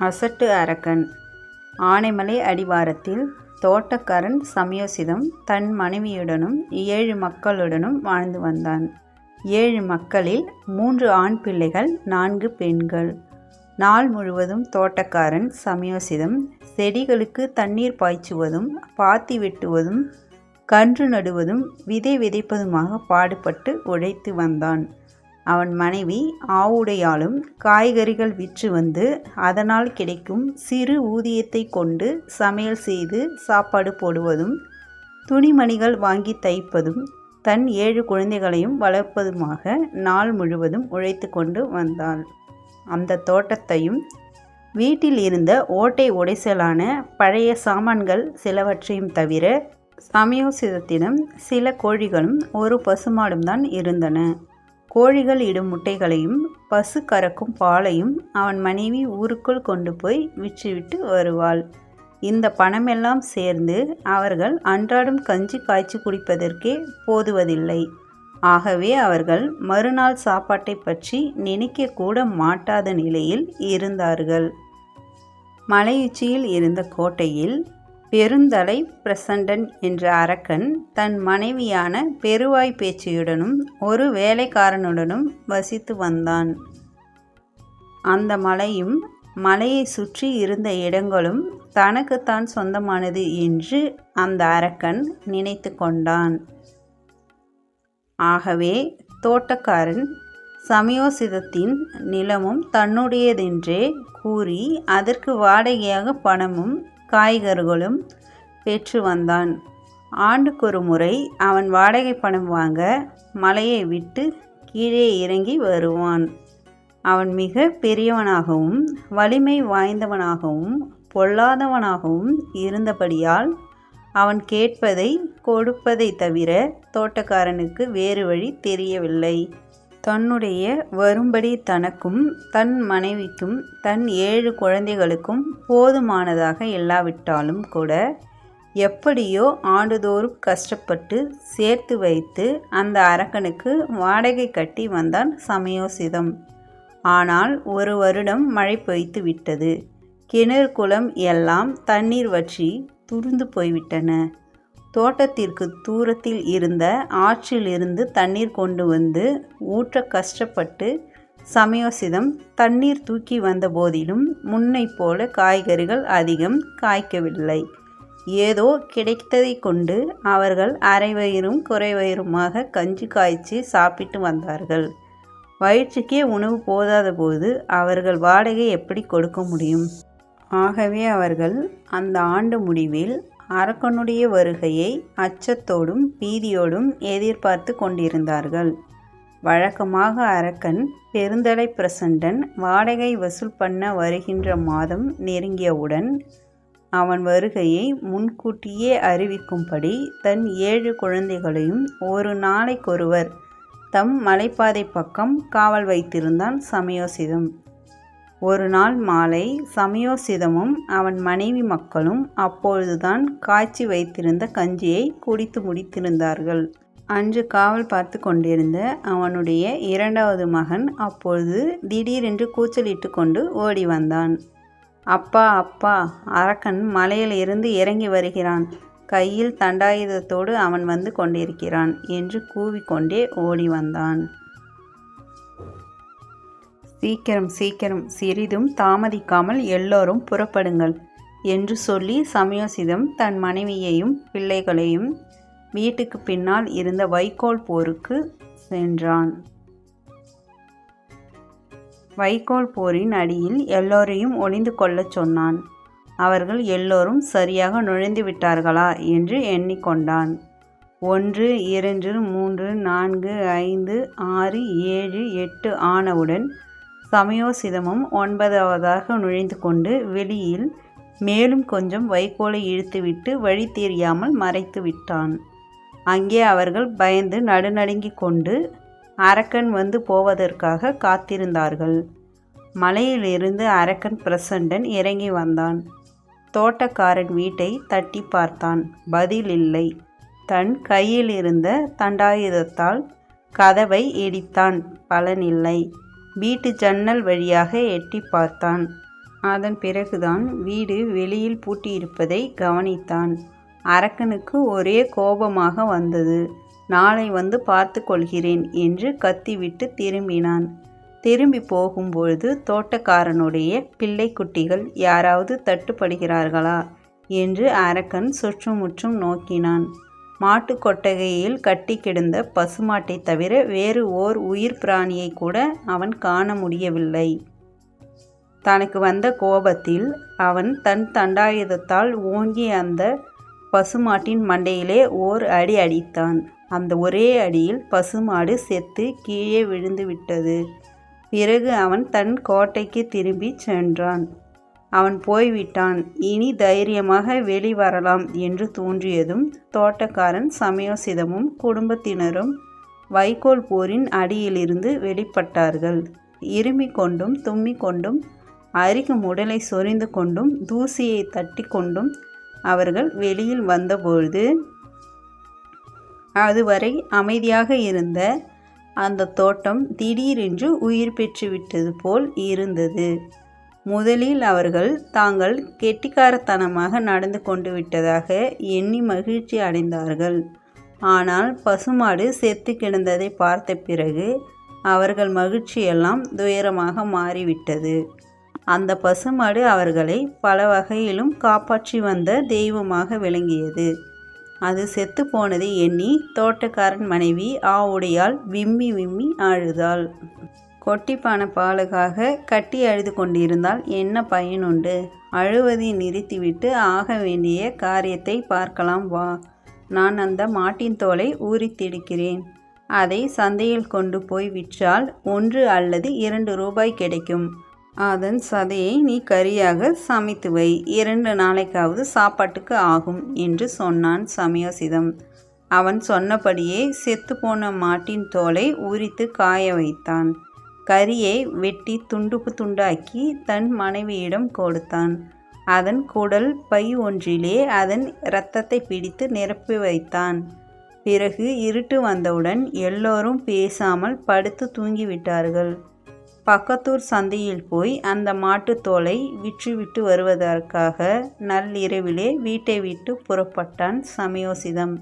அசட்டு அரக்கன். ஆனைமலை அடிவாரத்தில் தோட்டக்காரன் சமயோசிதம் தன் மனைவியுடனும் ஏழு மக்களுடனும் வாழ்ந்து வந்தான். ஏழு மக்களில் மூன்று ஆண் பிள்ளைகள் நான்கு பெண்கள். நாள் முழுவதும் தோட்டக்காரன் சமயோசிதம் செடிகளுக்கு தண்ணீர் பாய்ச்சுவதும் பாத்தி வெட்டுவதும் கன்று நடுவதும் விதை விதைப்பதுமாக பாடுபட்டு உழைத்து வந்தான். அவன் மனைவி ஆவுடையாலும் காய்கறிகள் விற்று வந்து அதனால் கிடைக்கும் சிறு ஊதியத்தை கொண்டு சமையல் செய்து சாப்பாடு போடுவதும் துணிமணிகள் வாங்கி தைப்பதும் தன் ஏழு குழந்தைகளையும் வளர்ப்பதுமாக நாள் முழுவதும் உழைத்து கொண்டு வந்தாள். அந்த தோட்டத்தையும் வீட்டில் இருந்த ஓட்டை உடைசலான பழைய சாமான்கள் சிலவற்றையும் தவிர சமயோசிதத்திடம் சில கோழிகளும் ஒரு பசுமாடும் தான் இருந்தன. கோழிகள் இடும் முட்டைகளையும் பசு கறக்கும் பாலையும் அவன் மனைவி ஊருக்குள் கொண்டு போய் விற்றுவிட்டு வருவாள். இந்த பணமெல்லாம் சேர்ந்து அவர்கள் அன்றாடம் கஞ்சி காய்ச்சி குடிப்பதற்கே போதுவதில்லை. ஆகவே அவர்கள் மறுநாள் சாப்பாட்டை பற்றி நினைக்க கூட மாட்டாத நிலையில் இருந்தார்கள். மலையுச்சியில் இருந்த கோட்டையில் பெருந்தலை பிரசண்டன் என்ற அரக்கன் தன் மனைவியான பெருவாய் பேச்சியுடனும் ஒரு வேலைக்காரனுடனும் வசித்து வந்தான். அந்த மலையும் மலையை சுற்றி இருந்த இடங்களும் தனக்குத்தான் சொந்தமானது என்று அந்த அரக்கன் நினைத்து கொண்டான். ஆகவே தோட்டக்காரன் சமயோசிதத்தின் நிலமும் தன்னுடையதென்றே கூறி அதற்கு வாடகையாக பணமும் காய்கறிகளும் பெற்று வந்தான். ஆண்டுக்கொரு முறை அவன் வாடகை பணம் வாங்க மலையை விட்டு கீழே இறங்கி வருவான். அவன் மிக பெரியவனாகவும் வலிமை வாய்ந்தவனாகவும் பொல்லாதவனாகவும் இருந்தபடியால் அவன் கேட்பதை கொடுப்பதை தவிர தோட்டக்காரனுக்கு வேறு வழி தெரியவில்லை. தன்னுடைய வரும்படி தனக்கும் தன் மனைவிக்கும் தன் ஏழு குழந்தைகளுக்கும் போதுமானதாக இல்லாவிட்டாலும் கூட எப்படியோ ஆண்டுதோறும் கஷ்டப்பட்டு சேர்த்து வைத்து அந்த அரக்கனுக்கு வாடகை கட்டி வந்தான் சமயோசிதம். ஆனால் ஒரு வருடம் மழை பொய்த்து விட்டது. கிணறு குளம் எல்லாம் தண்ணீர் வற்றி துருந்து போய்விட்டன. தோட்டத்திற்கு தூரத்தில் இருந்த ஆற்றிலிருந்து தண்ணீர் கொண்டு வந்து ஊற்ற கஷ்டப்பட்டு சமயோசிதம் தண்ணீர் தூக்கி வந்த போதிலும் முன்னை போல காய்கறிகள் அதிகம் காய்க்கவில்லை. ஏதோ கிடைத்ததை கொண்டு அவர்கள் அரை வயிறும் குறை வயிறுமாக கஞ்சி காய்ச்சி சாப்பிட்டு வந்தார்கள். வயிற்றுக்கே உணவு போதாத போது அவர்கள் வாடகை எப்படி கொடுக்க முடியும்? ஆகவே அவர்கள் அந்த ஆண்டு முடிவில் அரக்கனுடைய வருகையை அச்சத்தோடும் பீதியோடும் எதிர்பார்த்து கொண்டிருந்தார்கள். வழக்கமாக அரக்கன் பெருந்தலை பிரசண்டன் வாடகை வசூல் பண்ண வருகின்ற மாதம் நெருங்கியவுடன் அவன் வருகையை முன்கூட்டியே அறிவிக்கும்படி தன் ஏழு குழந்தைகளையும் ஒரு நாளைக்கொருவர் தம் மலைப்பாதை பக்கம் காவல் வைத்திருந்தான் சமயோசிதம். ஒரு நாள் மாலை சமயோசிதமும் அவன் மனைவி மக்களும் அப்பொழுதுதான் காய்ச்சி வைத்திருந்த கஞ்சியை குடித்து முடித்திருந்தார்கள். அன்று காவல் பார்த்து கொண்டிருந்த அவனுடைய இரண்டாவது மகன் அப்பொழுது திடீரென்று கூச்சலிட்டு கொண்டு ஓடி வந்தான். அப்பா அப்பா அரக்கன் மலையில் இருந்து இறங்கி வருகிறான். கையில் தண்டாயுதத்தோடு அவன் வந்து கொண்டிருக்கிறான் என்று கூவிக்கொண்டே ஓடி வந்தான். சீக்கிரம் சீக்கிரம் சிறிதும் தாமதிக்காமல் எல்லோரும் புறப்படுங்கள் என்று சொல்லி சமயோசிதம் தன் மனைவியையும் பிள்ளைகளையும் வீட்டுக்கு பின்னால் இருந்த வைக்கோல் போருக்கு சென்றான். வைக்கோல் போரின் அடியில் எல்லோரையும் ஒளிந்து கொள்ளச் சொன்னான். அவர்கள் எல்லோரும் சரியாக நுழைந்து விட்டார்களா? என்று எண்ணிக்கொண்டான். ஒன்று இரண்டு மூன்று நான்கு ஐந்து ஆறு ஏழு எட்டு ஆனவுடன் சமயோசிதமும் ஒன்பதாவதாக நுழைந்து கொண்டு வெளியில் மேலும் கொஞ்சம் வைக்கோலை இழுத்துவிட்டு வழி தெரியாமல் மறைத்து விட்டான். அங்கே அவர்கள் பயந்து நடுநடுங்கிக் கொண்டு அரக்கன் வந்து போவதற்காக காத்திருந்தார்கள். மலையிலிருந்து அரக்கன் பிரசண்டன் இறங்கி வந்தான். தோட்டக்காரன் வீட்டை தட்டி பார்த்தான். பதில் இல்லை. தன் கையில் இருந்த தண்டாயுதத்தால் கதவை இடித்தான். பலனில்லை வீட்டு ஜன்னல் வழியாக எட்டி பார்த்தான். அதன் பிறகுதான் வீடு வெளியில் பூட்டியிருப்பதை கவனித்தான். அரக்கனுக்கு ஒரே கோபமாக வந்தது. நாளை வந்து பார்த்து கொள்கிறேன் என்று கத்திவிட்டு திரும்பினான். திரும்பி போகும்பொழுது தோட்டக்காரனுடைய பிள்ளைக்குட்டிகள் யாராவது தட்டுப்படுகிறார்களா? என்று அரக்கன் சுற்றுமுற்றும் நோக்கினான். மாட்டுக் கொட்டகையில் கட்டி கிடந்த பசுமாட்டை தவிர வேறு ஓர் உயிர் பிராணியை கூட அவன் காண முடியவில்லை. தனக்கு வந்த கோபத்தில் அவன் தன் தண்டாயுதத்தால் ஓங்கி அந்த பசுமாட்டின் மண்டையிலே ஓர் அடி அடித்தான். அந்த ஒரே அடியில் பசுமாடு செத்து கீழே விழுந்து விட்டது பிறகு அவன் தன் கோட்டைக்கு திரும்பி சென்றான். அவன் போய்விட்டான். இனி தைரியமாக வெளிவரலாம் என்று தோன்றியதும் தோட்டக்காரன் சமயோசிதமும் குடும்பத்தினரும் வைக்கோல் போரின் அடியிலிருந்து வெளிப்பட்டார்கள். இருமிக் கொண்டும் தும்மிக் கொண்டும் அருகும் உடலை சொரிந்து கொண்டும் தூசியை தட்டி கொண்டும் அவர்கள் வெளியில் வந்தபொழுது அதுவரை அமைதியாக இருந்த அந்த தோட்டம் திடீரென்று உயிர் பெற்றுவிட்டது போல் இருந்தது. முதலில் அவர்கள் தாங்கள் கெட்டிக்காரத்தனமாக நடந்து கொண்டு விட்டதாக எண்ணி மகிழ்ச்சி அடைந்தார்கள். ஆனால் பசுமாடு செத்து கிடந்ததை பார்த்த பிறகு அவர்கள் மகிழ்ச்சியெல்லாம் துயரமாக மாறிவிட்டது. அந்த பசுமாடு அவர்களை பல வகையிலும் காப்பாற்றி வந்த தெய்வமாக விளங்கியது. அது செத்து போனதை எண்ணி தோட்டக்காரன் மனைவி ஆவுடையால் விம்மி விம்மி அழுதாள் கொட்டிப்பான பாலுக்காக கட்டி அழுது கொண்டிருந்தால் என்ன பயனுண்டு அழுவதை நிறுத்திவிட்டு ஆக வேண்டிய காரியத்தை பார்க்கலாம் வா. நான் அந்த மாட்டின் தோலை ஊறித்திடுக்கிறேன் அதை சந்தையில் கொண்டு போய் விற்றால் ஒன்று அல்லது இரண்டு ரூபாய் கிடைக்கும். அதன் சதையை நீ கறியாக சமைத்து வை. இரண்டு நாளைக்காவது சாப்பாட்டுக்கு ஆகும் என்று சொன்னான் சமயோசிதம். அவன் சொன்னபடியே செத்துப்போன மாட்டின் தோலை உரித்து காய வைத்தான். கரியை வெட்டி துண்டுப்பு துண்டாக்கி தன் மனைவியிடம் கொடுத்தான். அதன் குடல் பை ஒன்றிலே அதன் இரத்தத்தை பிடித்து நிரப்பி வைத்தான். பிறகு இருட்டு வந்தவுடன் எல்லோரும் பேசாமல் படுத்து தூங்கிவிட்டார்கள். பக்கத்தூர் சந்தையில் போய் அந்த மாட்டுத் தோலை விற்றுவிட்டு வருவதற்காக நள்ளிரவிலே வீட்டை விட்டு புறப்பட்டான் சமயோசிதம்.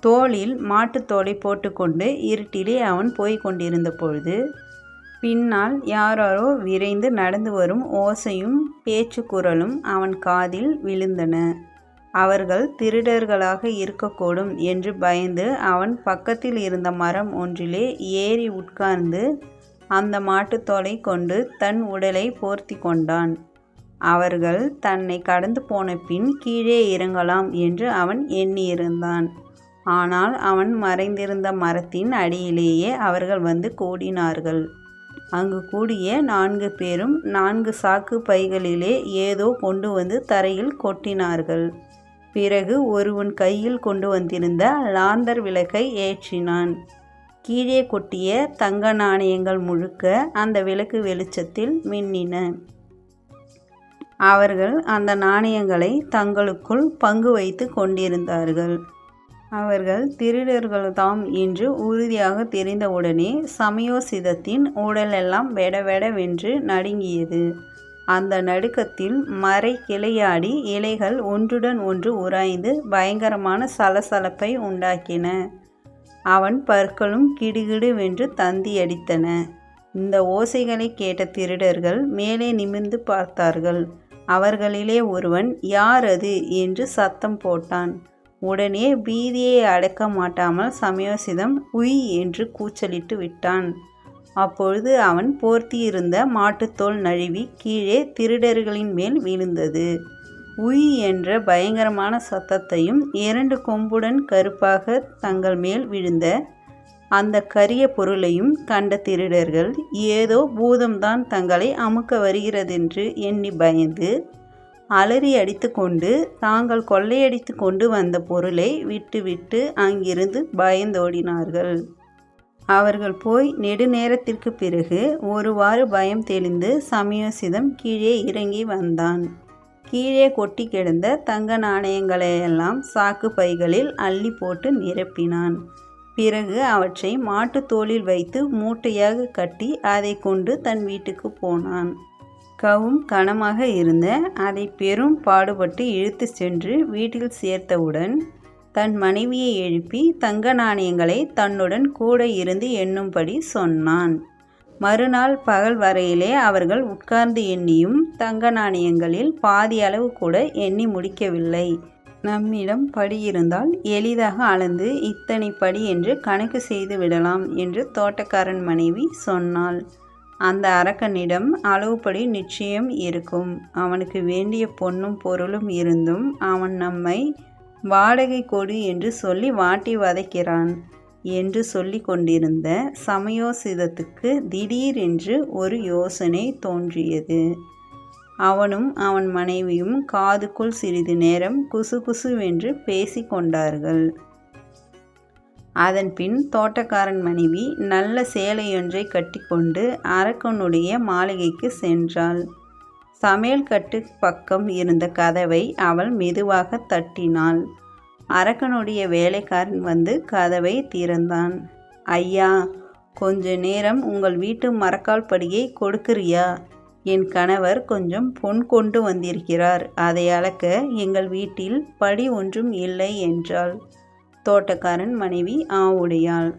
தோளில் மாட்டுத்தோலை போட்டுக்கொண்டு இருட்டிலே அவன் போய்க் கொண்டிருந்த பொழுது பின்னால் யாரோ விரைந்து நடந்து வரும் ஓசையும் பேச்சு குரலும் அவன் காதில் விழுந்தன. அவர்கள் திருடர்களாக இருக்கக்கூடும் என்று பயந்து அவன் பக்கத்தில் இருந்த மரம் ஒன்றிலே ஏறி உட்கார்ந்து அந்த மாட்டுத்தோலை கொண்டு தன் உடலை போர்த்தி கொண்டான். அவர்கள் தன்னை கடந்து போன பின் கீழே இறங்கலாம் என்று அவன் எண்ணியிருந்தான். ஆனால் அவன் மறைந்திருந்த மரத்தின் அடியிலேயே அவர்கள் வந்து கூடினார்கள். அங்கு கூடிய நான்கு பேரும் நான்கு சாக்கு பைகளிலே ஏதோ கொண்டு வந்து தரையில் கொட்டினார்கள். பிறகு ஒருவன் கையில் கொண்டு வந்திருந்த லாந்தர் விளக்கை ஏற்றினான். கீழே கொட்டிய தங்க நாணயங்கள் முழுக்க அந்த விளக்கு வெளிச்சத்தில் மின்னின. அவர்கள் அந்த நாணயங்களை தங்களுக்குள் பங்கு வைத்து கொண்டிருந்தார்கள். அவர்கள் திருடர்கள்தாம் என்று உறுதியாக தெரிந்தவுடனே சமயோசிதத்தின் உடலெல்லாம் வெடவெடவென்று நடுங்கியது. அந்த நடுக்கத்தில் மறை கிளையாடி இலைகள் ஒன்றுடன் ஒன்று உராய்ந்து பயங்கரமான சலசலப்பை உண்டாக்கின. அவன் பற்களும் கிடுகிடுவென்று தந்தியடித்தன. இந்த ஓசைகளை கேட்ட திருடர்கள் மேலே நிமிர்ந்து பார்த்தார்கள். அவர்களிலே ஒருவன் யார் அது? என்று சத்தம் போட்டான். உடனே பீதியை அடக்க மாட்டாமல் சமயோசிதம் உய் என்று கூச்சலிட்டு விட்டான். அப்பொழுது அவன் போர்த்தியிருந்த மாட்டுத்தோல் நழுவி கீழே திருடர்களின் மேல் விழுந்தது. உய் என்ற பயங்கரமான சத்தத்தையும் இரண்டு கொம்புடன் கருப்பாக தங்கள் மேல் விழுந்த அந்த கரிய பொருளையும் கண்ட திருடர்கள் ஏதோ பூதம்தான் தங்களை அமுக்க வருகிறதென்று எண்ணி பயந்து அலறி அடித்துக்கொண்டு தாங்கள் கொள்ளையடித்து கொண்டு வந்த பொருளை விட்டுவிட்டு அங்கிருந்து பயந்தோடினார்கள். அவர்கள் போய் நெடுநேரத்திற்கு பிறகு ஒருவாறு பயம் தெளிந்து சமயோசிதம் கீழே இறங்கி வந்தான். கீழே கொட்டி கிடந்த தங்க நாணயங்களையெல்லாம் சாக்கு பைகளில் அள்ளி போட்டு நிரப்பினான். பிறகு அவற்றை மாட்டுத் தோளில் வைத்து மூட்டையாக கட்டி அதை கொண்டு தன் வீட்டுக்கு போனான். கவும் கனமாக இருந்த அதை பெரும் பாடுபட்டு இழுத்து சென்று வீட்டில் சேர்த்தவுடன் தன் மனைவியை எழுப்பி தங்க நாணயங்களை தன்னுடன் கூட இருந்து எண்ணும்படி சொன்னான். மறுநாள் பகல் வரையிலே அவர்கள் உட்கார்ந்து எண்ணியும் தங்க நாணயங்களில் பாதி அளவு கூட எண்ணி முடிக்கவில்லை. நம்மிடம் படி இருந்தால் எளிதாக அளந்து இத்தனை படி என்று கணக்கு செய்து விடலாம் என்று தோட்டக்காரன் மனைவி சொன்னாள். அந்த அரக்கனிடம் அளவுப்படி நிச்சயம் இருக்கும். அவனுக்கு வேண்டிய பொன்னும் பொருளும் இருந்தும் அவன் நம்மை வாடகை கொடு என்று சொல்லி வாட்டி வதைக்கிறான் என்று சொல்லி கொண்டிருந்த சமயோசிதத்துக்கு திடீரென்று ஒரு யோசனை தோன்றியது. அவனும் அவன் மனைவியும் காதுக்குள் சிறிது நேரம் குசுகுசுவென்று பேசிக் கொண்டார்கள். அதன்பின் தோட்டக்காரன் மனைவி நல்ல சேலையொன்றை கட்டிக்கொண்டு அரக்கனுடைய மாளிகைக்கு சென்றாள். சமையல் கட்டு பக்கம் இருந்த கதவை அவள் மெதுவாக தட்டினாள். அரக்கனுடைய வேலைக்காரன் வந்து கதவை திறந்தான். ஐயா கொஞ்ச நேரம் உங்கள் வீட்டு மரக்கால் படியை கொடுக்குறியா? என் கணவர் கொஞ்சம் பொன் கொண்டு வந்திருக்கிறார். அதை அளக்க எங்கள் வீட்டில் படி ஒன்றும் இல்லை என்றாள். தோட்டக்காரன் மனைவி ஆவுடையாள்.